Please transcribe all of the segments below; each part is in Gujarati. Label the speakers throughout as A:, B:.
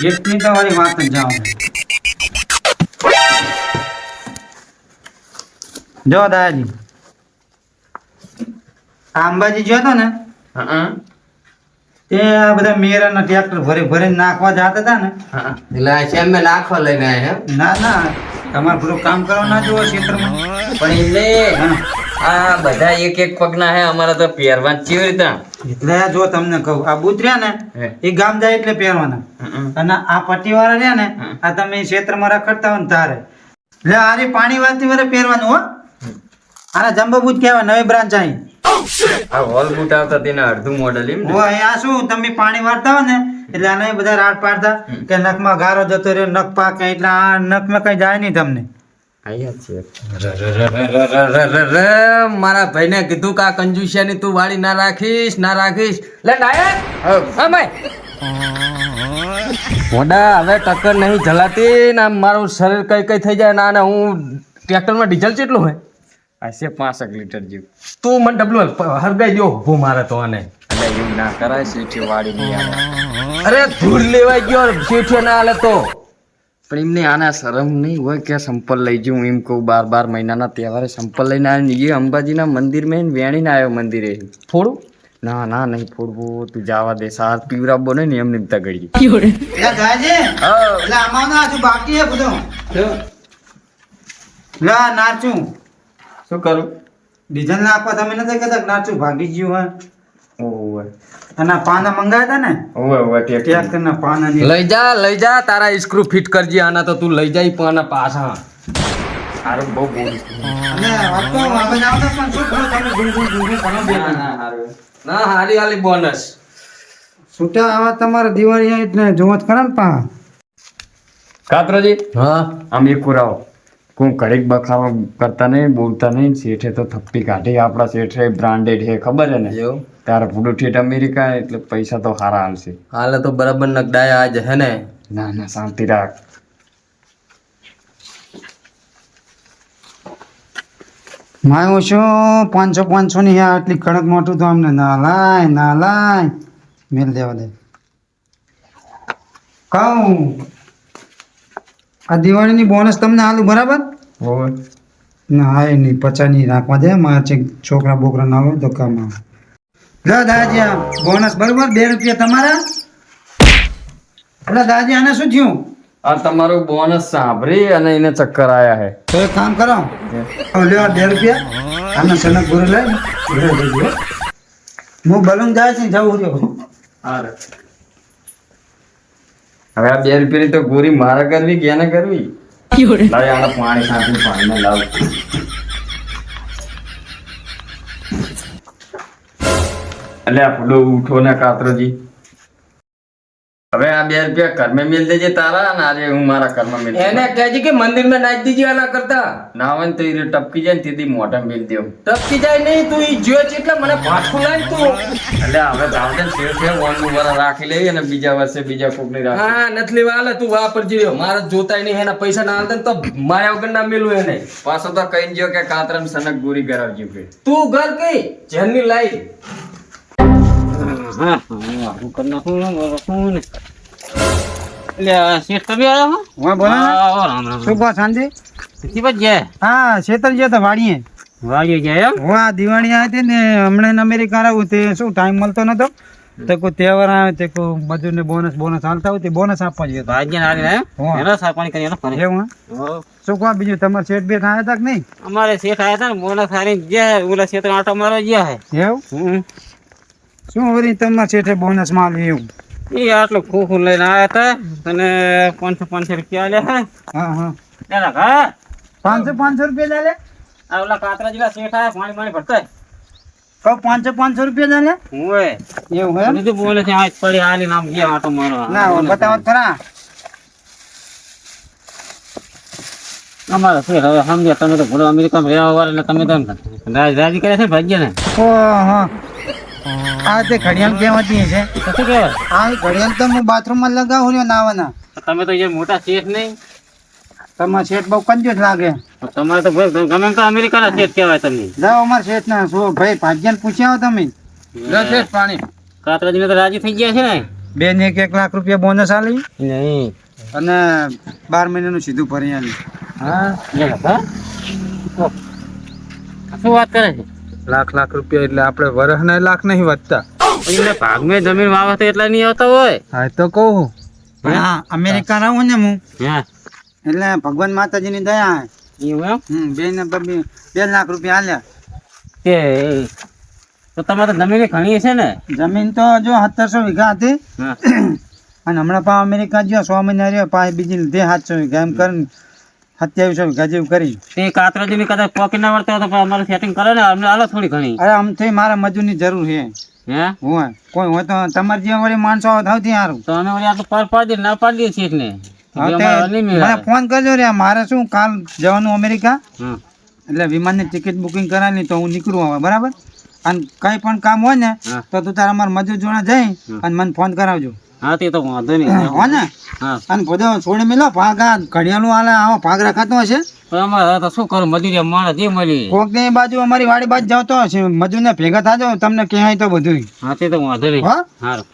A: ગિફ્ટની તો વાળી વાત જ જાઓ. જો દાદાજી. આ અંબાજી ગયો હતો ને? તે આ બધા મેરાના ટ્રેક્ટર ભરી ભરી નાખવા જતા હતા ને.
B: એટલે નાખવા લઈને આવ્યા
A: ના ના. તમારે પૂરું કામ કરવા ના જુઓ ક્ષેત્રમાં.
B: પણ
A: એટલે
B: આ બધા એક એક પગના હે અમારે તો પહેરવા કેવી રીતે
A: એટલે જો તમને કહું આ બુતર્યા ને એ ગામ જાય એટલે પહેરવાના. અને આ પટ્ટીવાળા રહ્યા ને આ તમે ક્ષેત્રમાં રખડતા હોય ને તારે. એટલે આરી પાણી વાળતી વારે પહેરવાનું હો. આના જમ્બો બુથ કહેવાય નવી બ્રાન્ચ અહીં
B: આ વોલ બૂટ આવતા તેના અડધું મોડલ એમ ને?
A: આ શું તમે પાણી વાળતા હોય ને એટલે આને બધા રાડ પાડતા કે નખમાં ગારો જતો રહ્યો નખ પાકે એટલે આ નખમાં કઈ જાય નહીં તમને.
B: મારા ભાઈને કીધું કે આ કંજુસિયાની તું વાળી ના રાખીશ ના રાખીશ. લે મોડા હવે ટક્કર નહીં જલાતી ને આમ મારું શરીર કઈ કઈ થઈ જાય ના ને હું ટ્રેક્ટરમાં ડીઝલ કેટલું હોય? હશે પાંસઠ લીટર જેવું. તું મને ડબલું હરગાઈ દો ઊભો મારે તો આને. એટલે એવું ના કરાય શેઠી વાળી નહીં અરે ધૂળ લેવાઈ ગયો સીઠો ના હાલે તો. પણ એમને આના શરમ નહીં હોય કે સંપલ લઈ જઉં એમ કહું બાર બાર મહિનાના તહેવારે સંપલ લઈને આવ્યો એ અંબાજીના મંદિરમાં વેણીને આવ્યો મંદિરે. થોડું ના ના નહીં ફોડવું તું જવા દે સાર પીવરા બોને ને એમને તગડી
A: એટલે આમાં ના હજુ બાકી હે બધું. લે નાચું
B: શું કરું?
A: ડીઝલ નાખવા તમે નથી કહેતા કે નાચું? ભાગી ગયું હોય.
B: ઓવે.
A: અને પાના મંગાવ્યા હતા ને?
B: ઓવે ઓવે
A: ટ્રેક્ટરના પાના
B: લઈ જા લઈ જા તારા સ્ક્રૂ ફિટ કરજે આના તો તું લઈ જાય પણ પાછા. સારું બહુ બોલું.
A: અને વાતો પણ શું તમે
B: ના હારી. હાલી બોનસ
A: છૂટા આવા તમારે દિવાળી જોવા જ ખરા ને પા?
B: કાતરોજી? હા. આમ એક કોણ ઘડીક બખાવા કરતા નહીં બોલતા નહીં. શેઠે તો થપ્પી કાઢી. આપણા શેઠે બ્રાન્ડેડ છે ખબર છે ને? તારે પૂરું ઠેઠ અમેરિકા એટલે પૈસા તો સારા હાલશે.
C: હાલે તો બરાબર નકડાયા આજ હે ને?
B: ના ના શાંતિ રાખ.
A: મારું શું પાંચસો પાંચસો ની આ આટલી કડક મોટું તો અમને ના લાય ના લાય. મેલ દેવા દે. કહું. આ દિવાળીની બોનસ તમને આલુ બરાબર?
B: હોવે.
A: ના એ નહીં પચા રાખવા દે મારે છોકરા બોકરા ના હોય તો કામ આવે લે દાદાજી આ બોનસ બરોબર? બે રૂપિયા તમારા? એટલે દાદાજી આને શું થયું?
B: આ તમારું બોનસ સાંભળી અને એને ચક્કર આયા હે.
A: તો એક કામ કરો. લ્યો બે રૂપિયા. આને સનક ગુરુ લઈ હું બલૂન જાય છે જવું રહ્યો.
B: હવે આ બે રૂપિયાની તો ગોરી મારે કરવી કે એને કરવી? લાવ આને પાણી સાંભળી પાણી લાવ એટલે આ ફૂલો ઉઠો ને કાતરોજી. હવે આ બે રૂપિયા કર્મે મેલ દેજે તારા અને આજે હું મારા કર્મ મેલ
C: એને કહેજે કે મંદિરમાં નાચ દીજે આના કરતા.
B: ના હોય તો એ ટપકી જાય ને તેથી મોઢા મેલ દેવ.
C: ટપકી જાય નહીં તું ઈ જો છે એટલે મને પાછું લાવ તું.
B: એટલે હવે જાવ શેર શેર છે વનનું વરા રાખી લઈએ અને બીજા વર્ષે બીજા કોકની રાખ.
C: હા નથી લેવા હાલે તું વાપરજી. રહ્યો મારે જોતાય નહીં એના પૈસા ના આલતા તો માયા વગર ના મેલું એને.
B: પાછો તો કઈ જો કે કાતરમ સનક ગુરી કરાવજો કે
C: તું ઘર કઈ? જેની લાઈ.
A: હા હા આવી હતી ને તહેવાર આવે તે કોઈ ને બોનસ બોનસ હાલતા હોય બોનસ આપવા જોઈએ? શું કહો બીજું તમારે શેઠ બેઠ આવ્યા હતા કે નહીં
D: અમારે શેઠ આયા હતા બોનસ હારી ગયા ઓલા શેઠ આટો મારો ગયા હે
A: એવું શું વરી તમારે છેઠે બોનસમાં આવ્યું
D: એ આટલું ખોખું લઈને આવ્યા હતા અને પાંચસો પાંચસો રૂપિયા લે હા
A: હા.
D: દાદા હા.
A: પાંચસો પાંચસો રૂપિયા લે
D: આ ઓલા કાતરા જેલા શેઠ પાણી પાણી ભરતા.
A: કહો પાંચસો પાંચસો રૂપિયા ચાલે
D: હોય.
A: એવું એમ?
D: બીજું બોલે છે આ પડી હાલી નામ ગયા આટો મારવા.
A: ના બતાવો ખરા
D: અમારે હવે સમજ્યા તમે તો ભૂલો અમેરિકામાં એટલે તમે તો રાજ રાજી કર્યા છે ભાગ્ય ને
A: ઓહો. આ તે ઘડિયાળ કહેવાતી છે.
D: શું કહેવાય
A: આ ઘડિયાળ તો હું બાથરૂમમાં લગાવું રહ્યો નાવાના.
D: તમે તો અહીંયા મોટા શેઠ નહીં.
A: તમારે શેઠ બહુ કંજૂસ લાગે.
D: તમારે તો ભાઈ ગમે તો અમેરિકાના શેઠ કહેવાય તમને.
A: જાઓ અમારા શેઠ ના શું ભાઈ ભાગ્યાને પૂછ્યા તમે?
B: લે શેઠ પાણી.
D: કાતરાજીને તો રાજી થઈ ગયા છે ને?
A: બેન એક એક લાખ રૂપિયા બોનસ આલી.
D: નહીં.
A: અને બાર મહિનાનું સીધું ભરી આલી.
D: હા? શું વાત કરે છે?
E: લાખ લાખ રૂપિયા એટલે આપણે વરસના લાખ નહીં વધતા.
D: એટલે ભાગમાં જમીન વાવે તો એટલા નહીં આવતા હોય.
E: હા તો કહું
A: હા. અમેરિકા રહું ને હું.
D: હા.
A: એટલે ભગવાન માતાજીની દયા
D: એવું એમ?
A: બે ને બે બે લાખ રૂપિયા આલ્યા.
D: કે તો તમારે જમીન ઘણી છે ને?
A: જમીન તો જો સત્તરસો વીઘા હતી. અને હમણાં પા અમેરિકા ગયો સો મહિના રહ્યો પા બીજી લીધે સાતસો વીઘા. એમ કરીને સત્યાવીસો વીઘા જેવું કરી.
D: તે કાતરાજી ની કદાચ પોકી ના હોય તો અમારે સેટિંગ કરો ને અમને આલો થોડી ઘણી.
A: અરે આમથી મજૂર મજૂરની જરૂર છે.
D: હે?
A: હોય કોઈ હોય તો તમારે જેવા વળી માણસો તો સૌથી સારું
D: તો અમે વળી આટલું પર પાડી ના પાડીએ છીએ
A: તે
D: નહીં
A: મને ફોન કરજો રે મારે શું કાલ જવાનું અમેરિકા. એટલે વિમાનની ટિકિટ બુકિંગ કરાવી તો હું નીકળું હવે બરાબર? અને કંઈ પણ કામ હોય ને તો તું તારા મારા મજૂર જોડે જઈ અને મને ફોન કરાવજો.
D: હા તે તો વાંધો નહીં.
A: હો ને?
D: હા.
A: અને બધો છોડી મેલો ભાગ ઘડિયાળું હાલે આવો ભાગ રખાતો હશે?
D: અમારે તો શું કરું? મજૂરી માણસ જે મળી.
A: કોકની બાજુ અમારી વાડી બાજુ જતો હશે. મજૂરને ભેગા થાજો તમને કહેવાય તો બધું
D: હા તે તો વાંધો નહીં.
A: હો?
D: સારું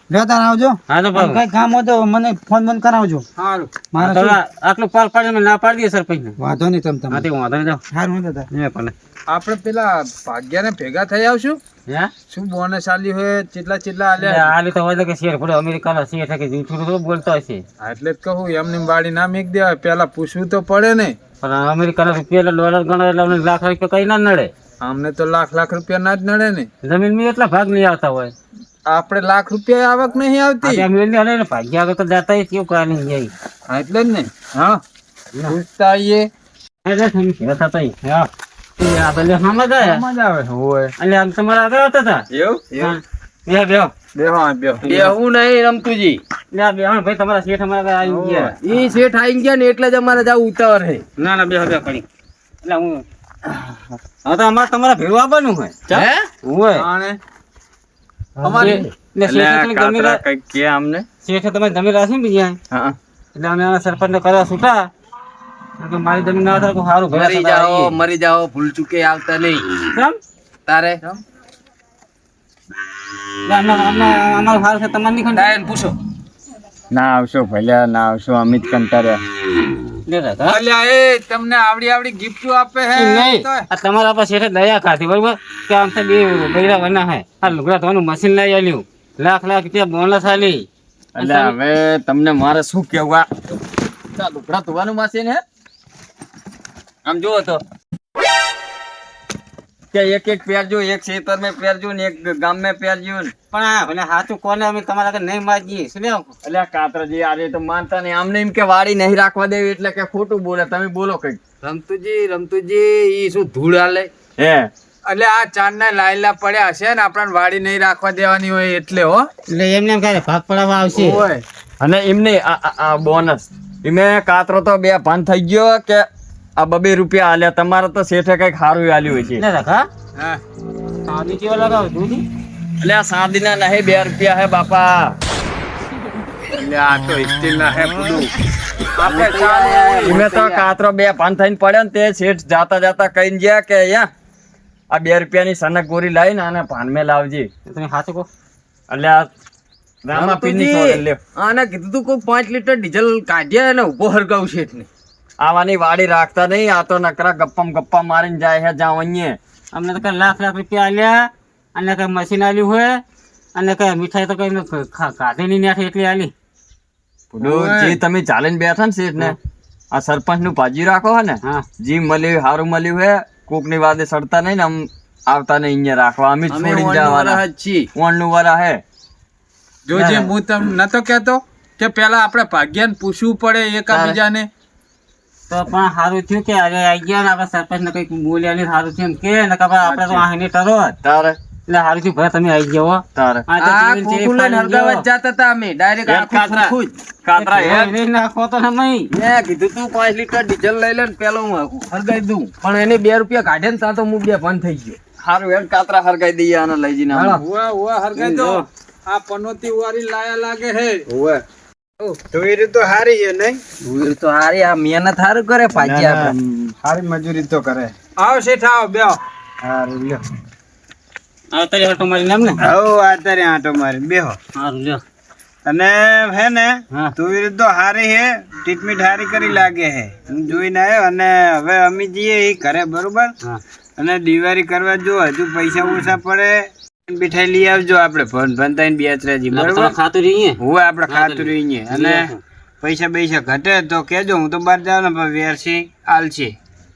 A: આવજો
D: હા તો
A: કઈ કામ હોય તો મને ફોન બંધ કરાવજો.
D: સારું
A: મારે
D: આટલું પાર પાડી અમે ના પાડી દે સરપંચ
A: વાંધો નહીં તમ
D: હા તે વાંધો નહીં
A: સારું દાદા
D: પણ.
E: આપણે પેલા ભાગ્યાને ભેગા થઈ આવશું.
D: હે?
E: શું બોનસ આલી હોય ચેટલા ચેટલા આલ્યા
D: આ તો હોય કે શેર પડે અમેરિકાના શેર છે કે જૂઠું તો બોલતો હશે.
E: એટલે જ કહું એમની વાડી ના મેક દેવાય. પેલા પૂછવું તો પડે ને.
D: પણ અમેરિકાના રૂપિયા ડોલર ગણો એટલે અમને લાખ રૂપિયા કઈ ના નડે.
E: અમને તો લાખ લાખ રૂપિયા ના જ નડે ને.
D: જમીનમાં એટલા ભાગ નહીં આવતા હોય.
E: આપણે લાખ રૂપિયા આવક નહીં આવતી.
D: જમીનની ને ભાગ્ય આગળ તો જાતા કેવું કાંઈ નહીં જાય
E: એટલે જ ને.
D: હા.
E: પૂછતા આવીએ
D: એટલે થતા હા. તે આ તો લે સામે જાય
E: મજા આવે હોય.
D: એટલે આમ તમારા આગળ હતા?
C: એવું?
D: હા. બે બેહો.
E: બેહો આ બેહો
C: બેહું નહીં રમતુજી.
D: લે આ બેહો ને ભાઈ તમારા શેઠ અમારા આવી ગયા.
C: ઈ શેઠ આઈ ગયા ને એટલે જ અમારે જાવ ઉતાવળ હે
D: ના ના બે બેહો કરી એટલે હું હા તો અમારે તમારા ભેળું આવવાનું હોય.
C: હે?
D: હોય. અમારી એટલે શેઠે તમે જમી રહ્યા છો ને બીજા?
C: હા.
D: એટલે અમે સરપંચ સરપંચને કરવા છૂટા. મારી જમીન ના થાય તો સારું
C: મરી જાઓ મરી જાઓ ભૂલ ચૂકે આવતા નહીં.
D: કેમ?
C: તારે?
D: તમારે
C: પૂછો.
B: ના આવશો ભલ્યા ના આવશો અમિત કંટાર્યા
E: એ તમને આવડી આવડી ગિફ્ટ આપે હે
D: આ તમારા પાસે દયા ખાતી બરોબર? કે આમ તો બે બૈરા વના હે. આ લુગડા ધોવાનું મશીન લઈ આવ્યું લાખ લાખ રૂપિયા બોનસ આલી.
B: એટલે હવે તમને મારે શું કેવું આ
C: લુગડા ધોવાનું મશીન હે? આમ જુઓ તો.
B: કે એક એક પહેરજો એક ખેતરમાં પહેરજો ને એક ગામમાં પહેરજો ને.
D: પણ હા અને સાચું કોને અમે તમારા આગળ નહીં માગીએ શું લેવું?
B: એટલે આ કાતરજી આજે તો માનતા નહીં. આમને એમ કે વાડી નહીં રાખવા દેવી એટલે કે ખોટું બોલે. તમે બોલો કઈ
C: રમતુજી રમતુજી એ શું ધૂળ હાલે?
B: હે.
E: એટલે આ ચાંદના લાયલા પડ્યા હશે ને આપણને વાડી નહીં રાખવા દેવાની હોય એટલે હો.
D: એટલે એમને એમ ક્યારે ભાગ પડાવવા આવશે.
E: હોય.
B: અને એમને આ આ- આ બોનસ એમને કાતરો તો બે ભાન થઈ ગયો કે આ બબે રૂપિયા આલ્યા. તમારે તો શેઠે કંઈક સારું આલ્યું હોય છે.
E: હા.
D: સાદી કેવા લગાવ?
B: એટલે આ સાદીના નહીં બે રૂપિયા હે બાપા.
E: એટલે આ તો સ્ટીલ ના હે. બધું
B: તો કાતરો બે પાન થઈને પડ્યો ને તે શેઠ જાતા જાતા કહીને ગયા કે અહીંયા આ બે રૂપિયાની સનક ગોરી લાવીને આને પાનમાં લાવજે.
D: તમે કહો.
B: એટલે આ રામાપીરની સોડે
C: આને કીધું તું કોઈ પાંચ લીટર ડીઝલ કાઢ્યા અને ઊભો હરગાવ શેઠ ને
B: આવાની વાડી રાખતા નહીં આ તો નકરા ગપ્પા ગપ્પા મારીને જાય છે જાવ અહીંયા
D: અમને તો કઈ લાખ લાખ રૂપિયા આલ્યા અને કઈ મશીન આલ્યું હોય અને કઈ મીઠાઈ તો કઈ ખાધી નહીં નાખી એટલી આલી.
B: જે તમે ચાલીને બેઠા ને શેઠ ને આ સરપંચનું ભાજી રાખો હે ને
D: હા.
B: જી મળ્યું સારું મળ્યું હે કોકની વાદે સડતા નહીં ને આમ આવતા નહીં અહીંયા રાખવા અમે
C: છોડી
B: જવાના.
C: વરસ જ છીએ.
B: વરા હે.
E: જોજે હું તમને નતો કહેતો કે પેલા આપણે ભાગ્યાને પૂછવું પડે એકાબીજાને
D: તો પણ સારું થયું કે આજે આવી ગયા ને આપણે સરપંચ ને કંઈક બોલ્યા નહીં સારું થયું એમ કે ને આપણે તો આહીને ટરો
B: તારે?
D: એટલે સારું થયું ભાઈ તમે આવી ગયો
B: તારે.
D: આ તો
C: આ
D: જીવન છે,
C: ખોખું લઈને
D: ફાડી
C: હરગાવા
D: ગયો.
C: હતા અમે. ડાયરેક્ટ
B: યાર,
C: આખું
B: કાતરા. કાતરા હે
D: નાખો તો નહીં
C: મેં કીધું તું પાંચ લીટર ડીઝલ લઈ લે ને પેલો હું હરગાઈ દઉં. પણ એને બે રૂપિયા કાઢે ને ત્યાં તો હું બે ભાન થઈ ગયો.
B: સારું કાતરા હરગાઈ દઈએ આને લઈ જઈને
E: હરગાઈ તો આ પનોતી વારી લાયા લાગે હે.
C: ઓવે
A: ધોઈ તો હારી છે નહીં?
C: તો હારી આ મહેનત હારું કરે પાછી આપણે.
A: હારી મજૂરી તો કરે.
E: આવો શેઠ આવો બેહો
A: હારું લ્યો.
D: આ તારી મારી નામ ને?
A: હવ અત્યારે આંટો મારી. બેહો.
D: લ્યો.
C: અને હે ને. તુવેર તો હારી હે ટ્રીટમેન્ટ હારી કરી લાગે હે હું જોઈને આવ્યો અને હવે અમે જઈએ એ કરે બરોબર અને દિવાળી કરવા જો હજુ પૈસા ઓછા પડે. મીઠાઈ લઈ આવજો આપણે. ભન ભનતાઈને બે ત્રણ જી બરોબર?
D: ખાતું રહીએ?
C: હું આપણે ખાતું રહીએ. અને પૈસા પૈસા ઘટે તો કેજો હું તો બહાર જાવ ને પણ વેરસી આલસી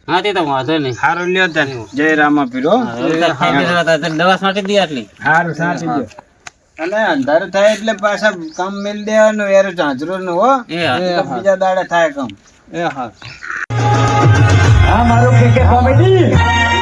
D: હા તે તો વાંધો નહીં.
C: સારું લ્યો તને. જય રામા પીરો
D: દવા છાંટી દી આટલી.
C: સારું સાચી દો અને અંધારું થાય એટલે પાછા કામ મેળ દેવાનું યાર ચાંચરો નું હો. બીજા દાડે થાય કામ.
E: એ હા.
C: હા મારું કે કોમેડી